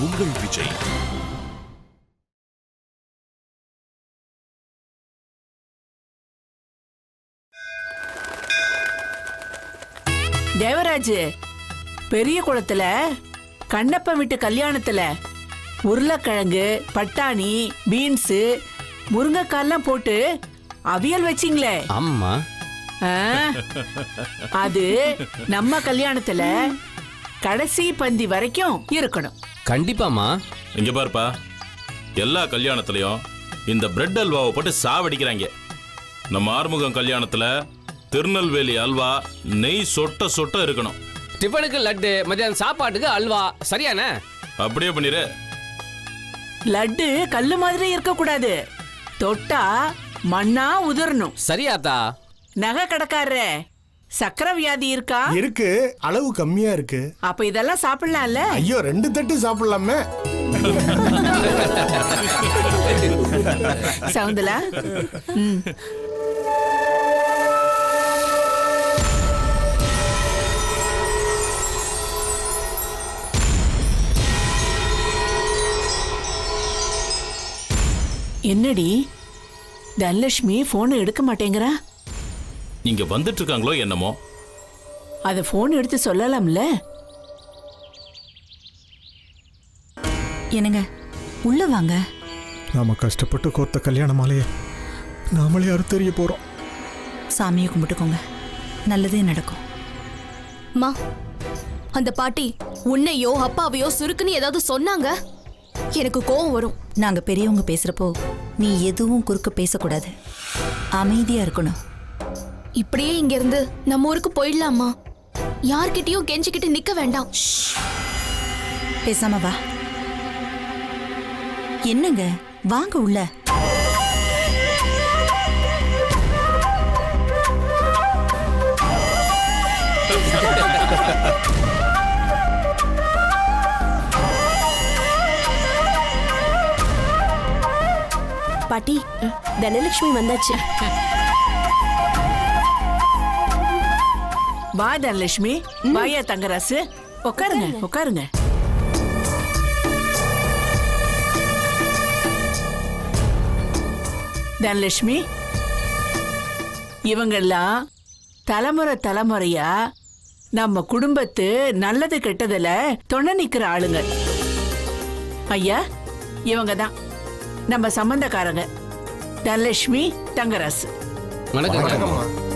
உங்கள் விஜய். தேவராஜ் பெரிய குளத்துல கண்ணப்ப வீட்டு கல்யாணத்துல உருளைக்கிழங்கு பட்டாணி பீன்ஸு முருங்கைக்கால்லாம் போட்டு அவியல் வச்சிங்களே. ஆமா. அது நம்ம கல்யாணத்துல கடைசி பந்தி வரைக்கும் இருக்கணும். கண்டிப்பாமா இங்க பாருப்பா. எல்லா கல்யாணத்துலயும் இந்த பிரெட் அல்வாவை போட்டு சாவடிக்கிறாங்க. நம்ம ஆறுமுகம் கல்யாணத்துல திருநெல்வேலி அல்வா நெய் சொட்ட சொட்ட இருக்கணும். டிஃபனுக்கு லட்டு மத்தியானம் சாப்பாட்டுக்கு அல்வா. சரியானே அப்படியே பண்ணிரு. லட்டு கல்லு மாதிரி இருக்க கூடாது தொட்டா மண்ணா உதிரணும். சரியாத்தா. நகை கடைக்காரர சக்கரை வியாதி இருக்கா? இருக்கு. அளவு கம்மியா இருக்கு. அப்ப இதெல்லாம் சாப்பிடலாம்ல? ஐயோ ரெண்டு தட்டு சாப்பிடலாமே. சவுந்தலா. என்னடி? தனலட்சுமி போன் எடுக்க மாட்டேங்கிறா? இங்க வந்துட்டு இருக்காங்களோ என்னமோ? அத போன் எடுத்து சொல்லலாம்ல? என்னங்க உள்ள வாங்க. நாம கஷ்டப்பட்டு கோத்த கல்யாண மாலைய நாமளே அறுத்தறிய போறோம். சாமியை கும்பிட்டுக்கோங்க. நல்லதே நடக்கும். மா அந்த பாட்டி உன்னையோ அப்பாவையோ சுருக்குன்னு ஏதாவது சொன்னாங்க? எனக்கு கோவம் வரும். நாங்க பெரியவங்க பேசுறப்போ நீ எதுவும் குறுக்க பேசக்கூடாது. அமைதியா இருக்கணும். இப்படியே இங்க இருந்து நம்ம ஊருக்கு போயிடலாமா? யார்கிட்டயும் கெஞ்சிக்கிட்டு நிக்க வேண்டாம். பேசாம வா. என்னங்க? வாங்க உள்ள. பாட்டி தனலட்சுமி வந்தாச்சு. வா தனலட்சுமி வாயா தங்கராசு உட்காருங்க உட்காருங்க தனலட்சுமி இவங்கெல்லாம் தலைமுறை தலைமுறையா நம்ம குடும்பத்து நல்லது கெட்டதுல துணை நிக்கிற ஆளுங்க. ஐயா இவங்க தான் நம்ம சம்பந்தக்காரங்க. தனலட்சுமி தங்கராசு. வணக்கம்.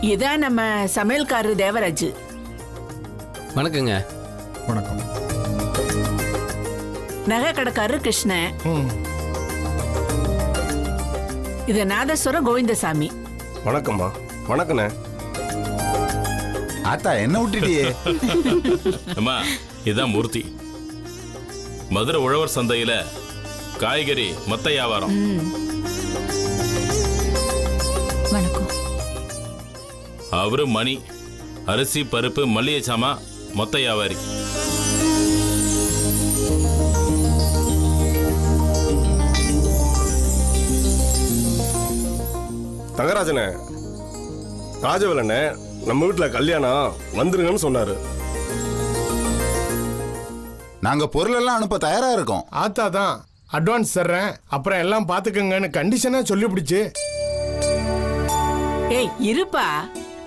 இதான் நம்ம சமையல்காரர் தேவராஜ். வணக்கங்க. வணக்கம். நகை கடைக்காரர் கிருஷ்ணன். ம். இது நாதஸ்வரம் கோவிந்தசாமி. வணக்கம்மா. வணக்கண்ணே. ஆத்தா என்ன விட்டுட்டியே அம்மா இதான் மூர்த்தி. மதுரை உழவர் சந்தையில காய்கறி மொத்த வியாபாரம். அவரு மணி. அரிசி பருப்பு மல்லிகை சாமா மொத்த வியாபாரி. தங்கராஜனே ராஜவேலண்ணே நம்ம வீட்டில் கல்யாணம் வந்துருங்கன்னு சொன்னாரு. நாங்க பொருள் எல்லாம் அனுப்ப தயாரா இருக்கோம். ஆத்தா தான் அட்வான்ஸ் தர்றேன் அப்புறம் எல்லாம் பாத்துக்கங்கன்னு கண்டிஷனா சொல்லி பிடிச்சு ஏய் இருப்பா.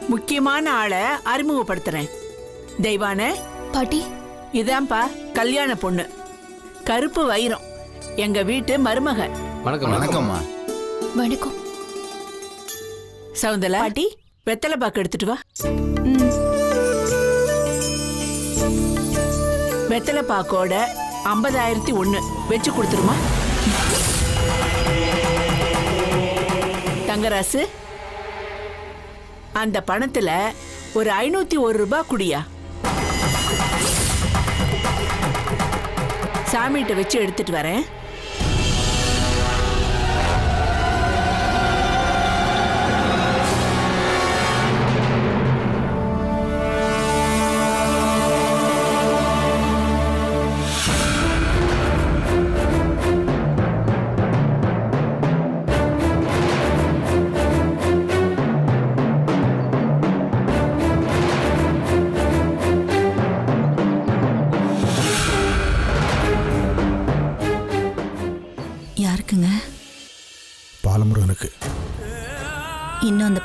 முக்கியமான ஆளை அறிமுகப்படுத்துறேன். தெய்வான. பாட்டி. இதான்ப்பா கல்யாண பொண்ணு. கருப்பு வைரம். எங்க வீட்டு மருமக. வணக்கம். வணக்கம்மா. வணக்கம். சவுந்தலா பாட்டி. வெத்தலை பாக்கு எடுத்துட்டு வா. வெத்தலை பாக்கோட ஐம்பதாயிரத்தி ஒண்ணு வச்சு கொடுத்துருமா? தங்கராசு அந்த பணத்துல ஒரு ஐநூத்தி ஒரு ரூபாய் குடியா. சாமிகிட்ட வச்சு எடுத்துட்டு வரேன்.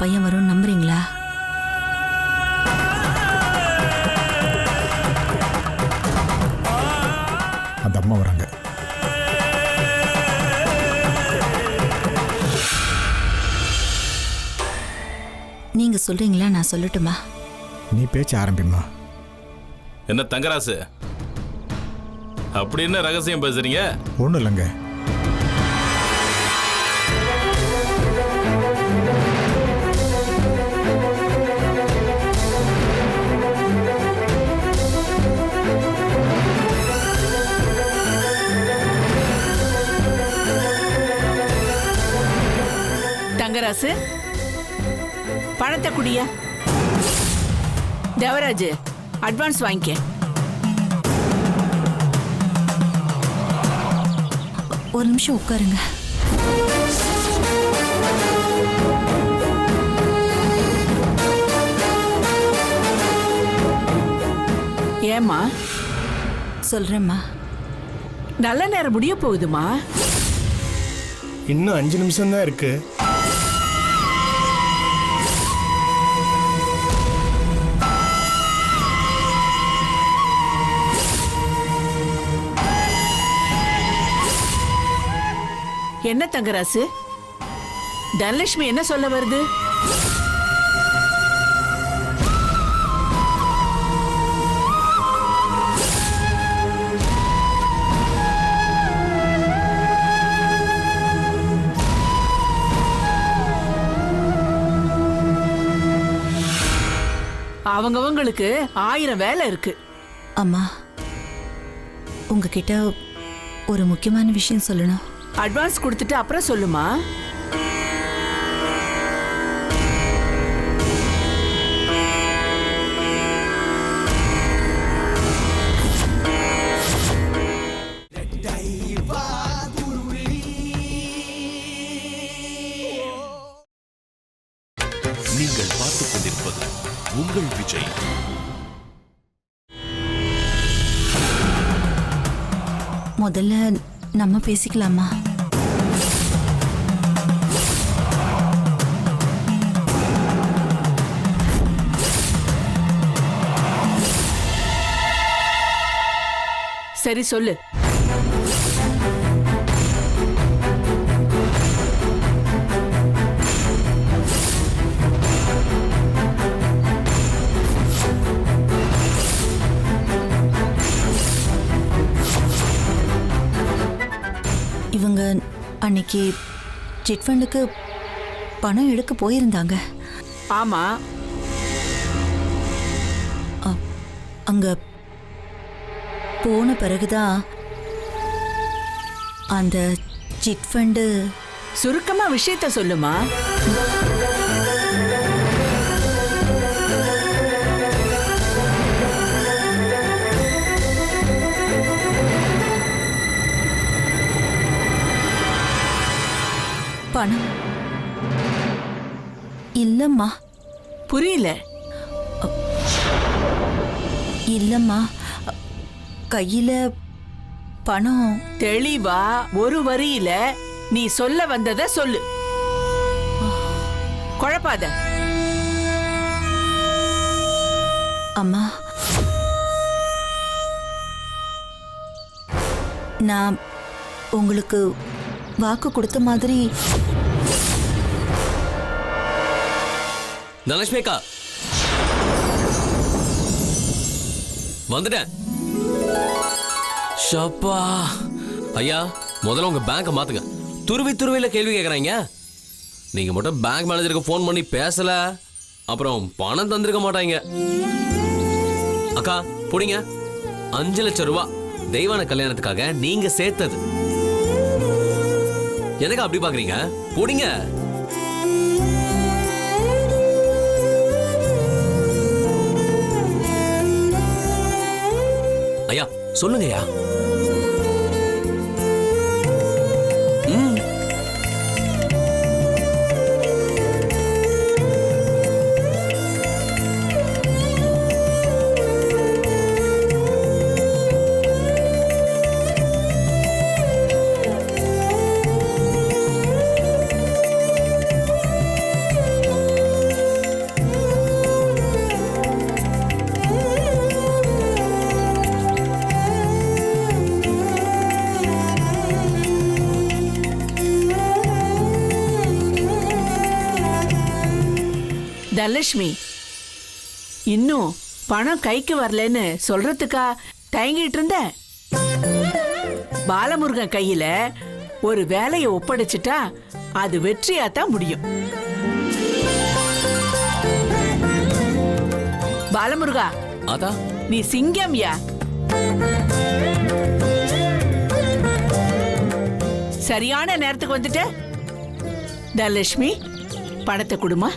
பையன் வரும்னு நம்புறீங்களா? அந்த அம்மா வராங்க. நீங்க சொல்றீங்களா? நான் சொல்லட்டுமா? நீ பேச்ச ஆரம்பிம்மா. என்ன தங்கராசு? அப்படி என்ன ரகசியம் பேசுறீங்க? ஒன்றும் இல்லைங்க. தங்கராசு பணத்தை குடியா தேவராஜ் அட்வான்ஸ் வாங்கிக்க. ஒரு நிமிஷம் உட்காருங்க. ஏம்மா? சொல்றேம்மா. நல்ல நேரம் முடிய போகுதுமா? இன்னும் அஞ்சு நிமிஷம் தான் இருக்கு. என்ன தங்கராசு? தனலட்சுமி என்ன சொல்ல வருது? அவங்கவங்களுக்கு ஆயிரம் வேலை இருக்கு. அம்மா உங்ககிட்ட ஒரு முக்கியமான விஷயம் சொல்லணும். அட்வான்ஸ் கொடுத்துட்டு அப்புறம் சொல்லுமா? நம்ம பேசிக்கலாமா? சரி சொல்லு. அன்னைக்கு சிட் ஃபண்டுக்கு பணம் எடுக்க போயிருந்தாங்க. ஆமா. அங்க போன பிறகுதான் அந்த சிட் ஃபண்டு சுருக்கமா விஷயத்த சொல்லுமா? இல்லம்மா. புரியல. இல்லம்மா. கையில பணம். தெளிவா ஒரு வரியில நீ சொல்ல வந்தத சொல்லு. குழப்பாத. அம்மா. நான் உங்களுக்கு வாக்கு கொடுத்த மாதிரி தனலட்சுமி அக்கா. வந்துட்டேன். ஷப்பா. ஐயா முதல்ல உங்க பேங்கை மாத்துங்க. துருவி துருவில கேள்வி கேக்குறாங்க. நீங்க மட்டும் பேங்க் மேனேஜருக்கு ஃபோன் பண்ணி பேசல அப்புறம் பணம் தந்திருக்க மாட்டாங்க. அக்கா புடிங்க. அஞ்சு லட்சம் ரூபா தெய்வான கல்யாணத்துக்காக நீங்க சேர்த்தது. எனக்கு அப்படி பாக்குறீங்க? புடிங்க. சொல்லுங்கய்யா. தனலட்சுமி. இன்னும் பணம் கைக்கு வரலன்னு சொல்றதுக்கா தயங்கிட்டு இருந்த? பாலமுருகன் கையில ஒரு வேலையை ஒப்படைச்சிட்டா அது வெற்றியா தான் முடியும். பாலமுருகா அதா நீ சிங்கம்யா சரியான நேரத்துக்கு வந்துட்ட. தனலட்சுமி பணத்தை கொடுமா.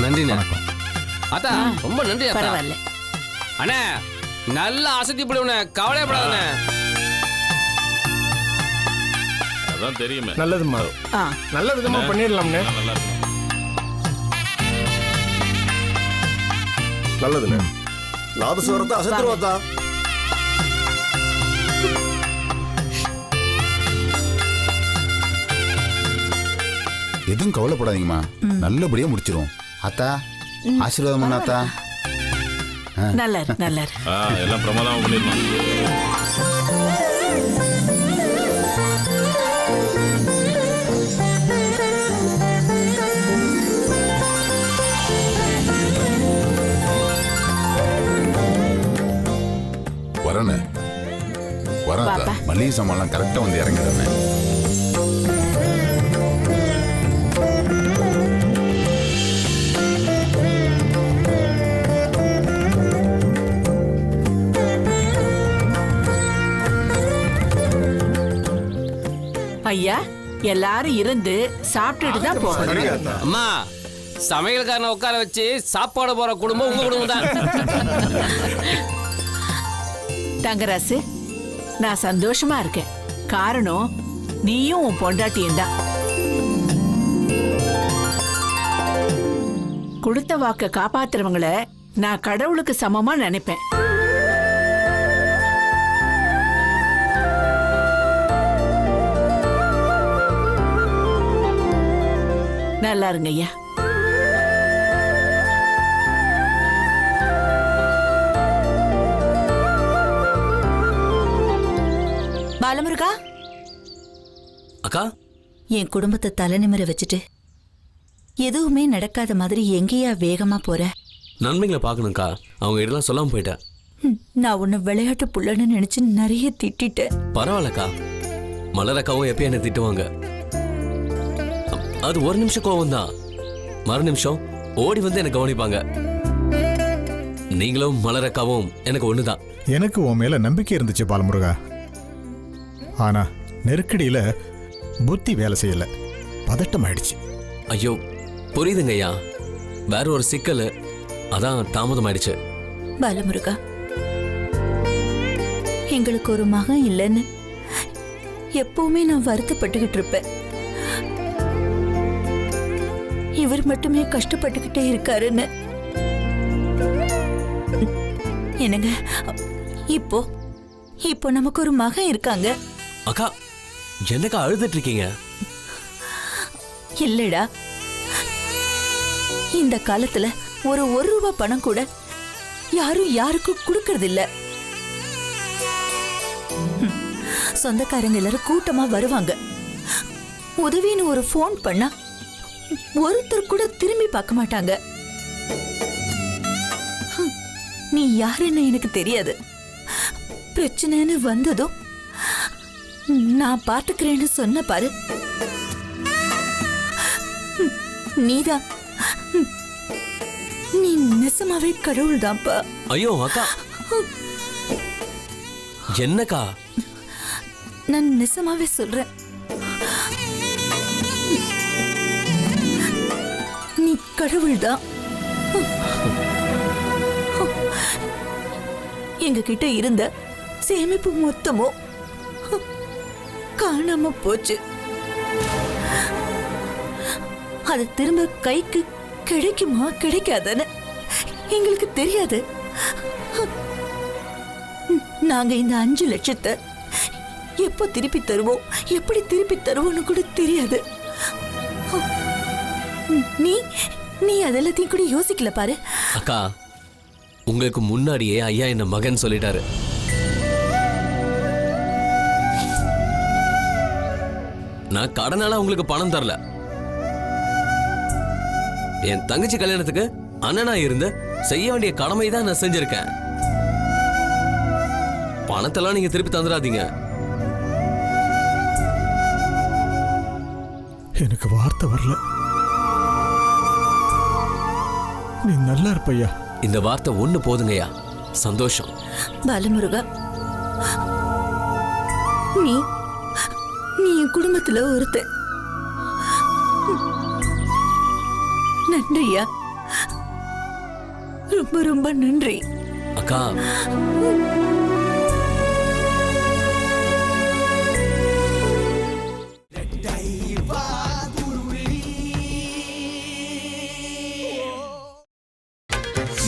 நன்றிண்ணே அத்தா ரொம்ப நன்றி பரவாயில்ல. அண்ணே நல்ல அசத்தி பிடிவுண்ணே கவலைப்படாதண்ணே அதான் தெரியுமே. நல்லதும்மா. ஆ. நல்ல விதமா பண்ணிடலாம்னே எல்லாம் நல்லா நல்லதுண்ணே. அசத்துருவாத்தா எதுவும் கவலைப்படாதீங்கம்மா. நல்லபடியா முடிச்சிருவோம். அத்தா ஆசீர்வாதம் பண்ண அத்தா நல்லா இரு, நல்லா இரு. ஆ எல்லாம் பிரமாதமா பண்ணிடலாம். மளிகை சாமான்லாம் கரெக்டாக வந்து இறங்கிடுறேன் ஐயா எல்லாரும் இருந்து சாப்பிட்டுட்டு தான் போகணும். அம்மா சமையல்காரனை உட்கார வச்சு சாப்பாடு போற குடும்பம் உங்க குடும்பம் தான். தங்கராசு நான் சந்தோஷமா இருக்கேன். காரணம் நீயும் உன் பொண்டாட்டியும் தான் கொடுத்த வாக்க காப்பாத்துறவங்கள நான் கடவுளுக்கு சமமா நினைப்பேன். நல்லா இருங்க ஐயா பாலமுருகா? அக்கா? என் குடும்பத்தை தலைநிமிர வச்சுட்டு எதுவுமே நடக்காத மாதிரி எங்கேயா வேகமா போற? நன்மைகளை பார்க்கணும்க்கா. அவங்க இதெல்லாம் சொல்லாம போயிட்டேன். நான் உன்னை விளையாட்டு புள்ளன்னு நினைச்சு நிறைய திட்டிட்டேன். பரவாயில்லக்கா. மலரக்காவும் எப்பயும் என்ன திட்டுவாங்க. அது ஒரு நிமிஷம் கோவம் தான் மறு நிமிஷம் ஓடி வந்து என்ன கவனிப்பாங்க. நீங்களும் மலரக்காவும் எனக்கு ஒண்ணுதான். எனக்கு உன் மேல நம்பிக்கை இருந்துச்சு பாலமுருகா. ஆனா நெருக்கடியில புத்தி வேலை செய்யல. பதட்டம் ஆயிடுச்சு ஐயோ புரியுதுங்க ஐயா வேற ஒரு சிக்கல். அதான் தாமதமாயிடுச்சு. பாலமுருகா எங்களுக்கு ஒரு மகன் இல்லைன்னு எப்பவுமே நான் வருத்தப்பட்டுக்கிட்டு இருப்பேன். இவர் மட்டுமே கஷ்டப்பட்டுக்கிட்டே இருக்காருன்னு. என்னங்க இப்போ இப்போ நமக்கு ஒரு மகன் இருக்காங்க. அக்கா என்னக்கா அழுதுட்டு இருக்கீங்க இல்லடா. இந்த காலத்துல ஒரு ஒரு ரூபா பணம் கூட யாரும் யாருக்கும் கொடுக்கறது இல்ல சொந்தக்காரங்க எல்லாரும் கூட்டமா வருவாங்க. உதவின்னு ஒரு ஃபோன் பண்ணா ஒருத்தர் கூட திரும்பி பார்க்க மாட்டாங்க. நீ யாருன்னு எனக்கு தெரியாது. பிரச்சனைன்னு வந்ததும் நான் பாத்துக்கிறேன்னு சொன்ன பாரு. நீதான் ம். நீ நெசமாவே கடவுள் தான்ப்பா ஐயோ அக்கா. என்னக்கா? நான் நெசமாவே சொல்றேன். நீ கடவுள் தான் எங்க கிட்ட இருந்த சேமிப்பு மொத்தமோ காணாம போச்சு. அது திரும்ப கைக்கு கிடைக்குமா கிடைக்காதான்னு எங்களுக்கு தெரியாது. நாங்க இந்த அஞ்சு லட்சத்தை எப்போ திருப்பி தருவோம் எப்படி திருப்பி தருவோம்னு கூட தெரியாது. நீ நீ அதெல்லாத்தையும் கூட யோசிக்கல பாரு. அக்கா உங்களுக்கு முன்னாடியே ஐயா என்ன மகன் சொல்லிட்டாரு. நான் கடனால உங்களுக்கு பணம் தரல. என் தங்கச்சி கல்யாணத்துக்கு அண்ணனா இருந்து செய்ய வேண்டிய கடமை தான் நான் செஞ்சிருக்கேன். பணத்தெல்லாம் நீங்க திருப்பி தந்துடாதீங்க. எனக்கு வார்த்தை வரல. நீ நல்லா இருப்பையா? இந்த வார்த்தை ஒண்ணு போதுங்கய்யா. சந்தோஷம். பாலமுருகா நீ குடும்பத்துல ஒருத்த. நன்றியா? ரொம்ப ரொம்ப நன்றி. அக்கா.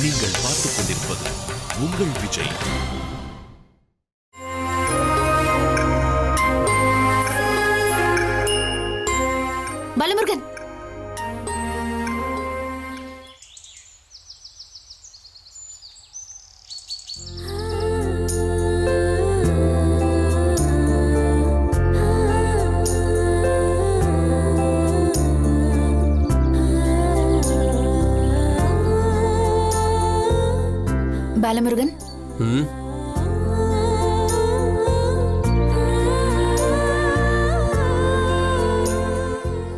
நீங்கள் பார்த்துக் கொண்டிருப்பது உங்கள் விஜய். பாலமுருகன்.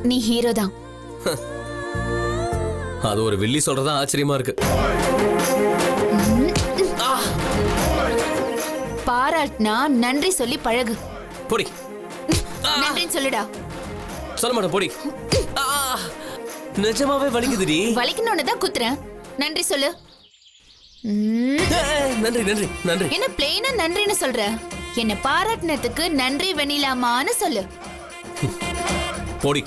நீ ஹீரோ தான். அது ஒரு வில்லி சொல்றதா ஆச்சரியமா இருக்கு. பாராட்டினா நன்றி சொல்லி பழகு. பொடி. நன்றின்னு சொல்லுடா. சொல்ல மாட்டேன் பொடி. நிஜமாவே வலிக்குதுடி. வலிக்கணும்னு தான் குத்துறேன். நன்றி சொல்லு. நன்றி நன்றி நன்றி. என்ன பிளெயினா நன்றின்னு சொல்ற? என்ன பாராட்டினதுக்கு நன்றி வெண்ணிலாமான்னு சொல்லு. பொடி.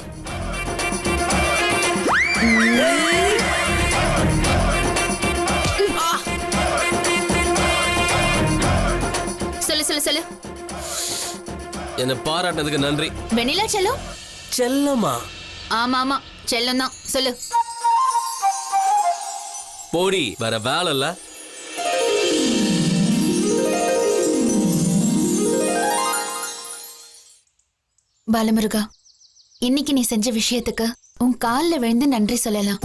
சொல்லு சொல்லு சொல்லு. என்ன பாராட்டினதுக்கு நன்றி. வெண்ணிலா செல்லம்? செல்லம்மா ஆமா ஆமா செல்லம் தான். சொல்லு. போடி வேற வேலை இல்ல. பாலமுருகா இன்னைக்கு நீ செஞ்ச விஷயத்துக்கு உன் கால்ல விழுந்து நன்றி சொல்லலாம்.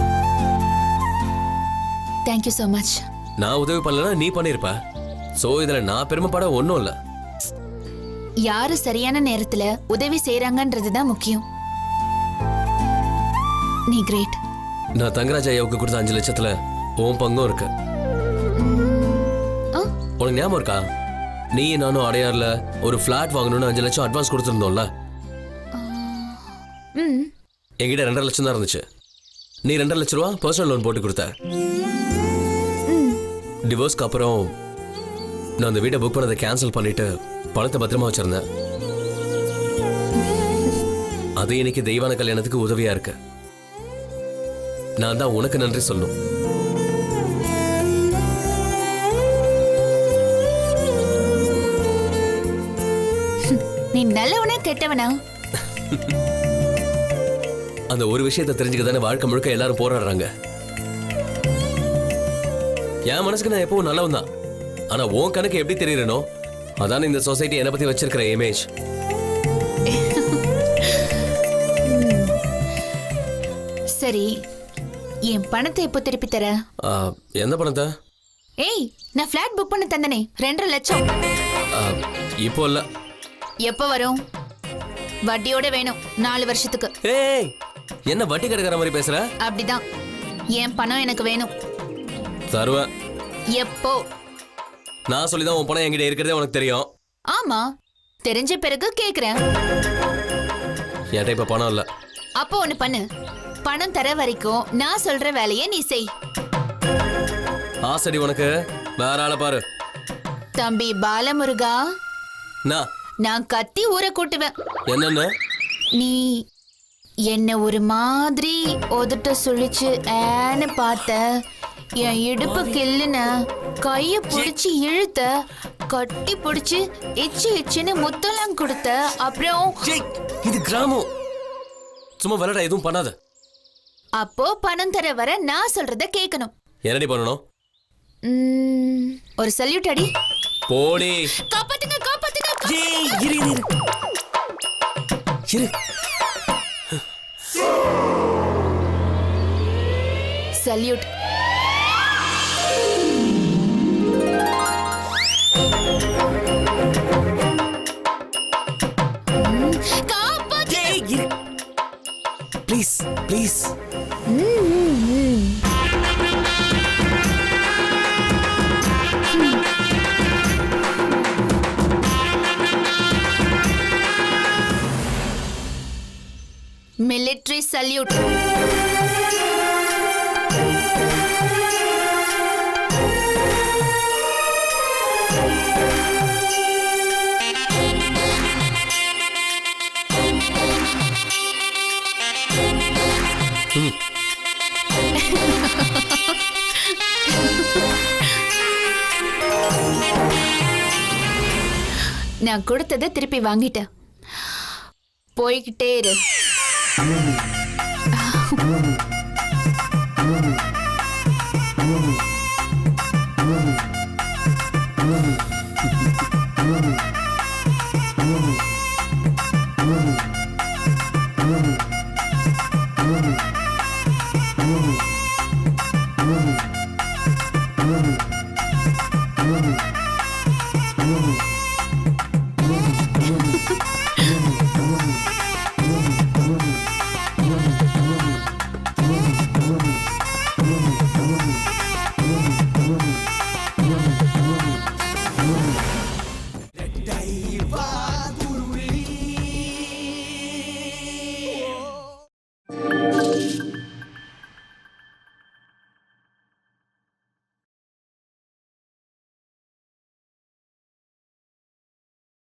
தேங்க்யூ so மச் நான் உதவி பண்ணலனா நீ பண்ணிருப்ப. சோ இதுல நான் பெருமைப்பட ஒண்ணும் இல்ல. யாரு சரியான நேரத்துல உதவி செய்யறாங்கன்றது தான் முக்கியம். நீ கிரேட் நான் தங்கராஜ் ஐயாவுக்கு கொடுத்த அஞ்சு லட்சத்துல உன் பங்கும் இருக்கு. உனக்கு ஞாபகம் இருக்கா? நீ நானும் அடையார்ல ஒரு ஃபிளாட் வாங்கணும்னு அஞ்சு லட்சம் அட்வான்ஸ் கொடுத்துருந்தோம்ல. என்கிட்ட ரெண்டரை லட்சம் தான் இருந்துச்சு. நீ ரெண்டரை லட்ச ரூபா பர்சனல் லோன் போட்டு கொடுத்த. டிவோர்ஸ்க்கு அப்புறம் நான் அந்த வீட்டை புக் பண்ணதை கேன்சல் பண்ணிட்டு பணத்தை பத்திரமா வச்சிருந்தேன். அது இன்னைக்கு தெய்வான கல்யாணத்துக்கு உதவியா இருக்கு. நான் தான் உனக்கு நன்றி சொல்லணும். நீ நல்லவனா கெட்டவனா? அந்த ஒரு விஷயத்தை தெரிஞ்சுக்க தானே வாழ்க்கை முழுக்க எல்லாரும் போராடுறாங்க. என் மனசுக்கு நான் எப்பவும் நல்லவன் தான் ஆனா உன் கணக்கு எப்படி தெரியறனோ அதான் இந்த சொசைட்டி என்னை பத்தி வச்சிருக்கிற இமேஜ் சரி என் பணத்தை எப்போ திருப்பி தர? எந்த பணத்தை? ஏய் நான் ஃபிளாட் புக் பண்ண தந்தனே ரெண்டரை லட்சம். இப்போ இல்ல. எப்போ வரும்? வட்டியோட வேணும் நாலு வருஷத்துக்கு. ஏய் என்ன வட்டி கெடுக்கிற மாதிரி பேசுற? அப்படிதான். என் பணம் எனக்கு வேணும். தருவேன் எப்போ? நான் சொல்லி தான் உன் பணம் என்கிட்ட இருக்கிறதே உனக்கு தெரியும். ஆமா. தெரிஞ்ச பிறகு கேக்குறேன். என்கிட்ட இப்ப பணம் இல்ல. அப்போ ஒண்ணு பண்ணு. பணம் தர வரைக்கும் நான் சொல்ற வேலையை நீ செய். ஆசடி உனக்கு. வேற ஆளை பாரு. தம்பி பாலமுருகா நான். நான் கத்தி ஊற கூட்டுவேன். என்னன்னு? நீ என்ன ஒரு மாதிரி உதட்ட சுழிச்சு ஏன்னு பார்த்த என் இடுப்பு கில்லுன கைய புடிச்சு இழுத்த கட்டி புடிச்சு இச்சு இச்சுன்னு முத்தெல்லாம் கொடுத்த அப்புறம் இது கிராமம். சும்மா வரடா எதுவும் பண்ணாத. அப்போ பணம் தர வர நான் சொல்றத கேட்கணும் என்னடி பண்ணணும்? ஒரு சல்யூட் அடி. போடி. காப்பாத்துங்க காப்பாத்துங்க இரு இரு. இரு. Salute please please police salute நான் கொடுத்ததை திருப்பி வாங்கிட்டேன். போய்கிட்டே இரு. Ah.